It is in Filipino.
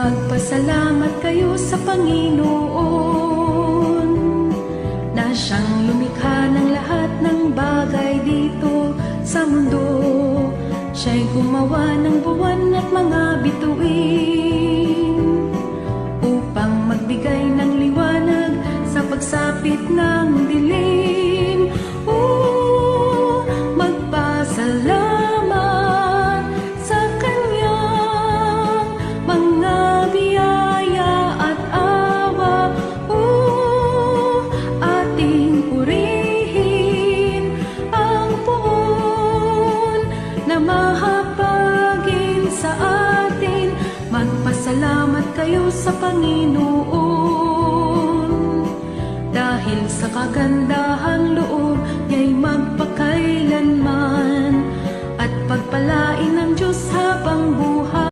Magpasalamat kayo sa Panginoon na siyang lumikha ng lahat ng bagay dito sa mundo. Siya'y gumawa ng buwan at mga bituin upang magbigay ng liwanag sa pagsapit ng dilim. Oh, magpasalamat na mahapagin sa atin. Magpasalamat kayo sa Panginoon dahil sa kagandahan loob niya'y magpakailanman at pagpalain ng Diyos habang buhay.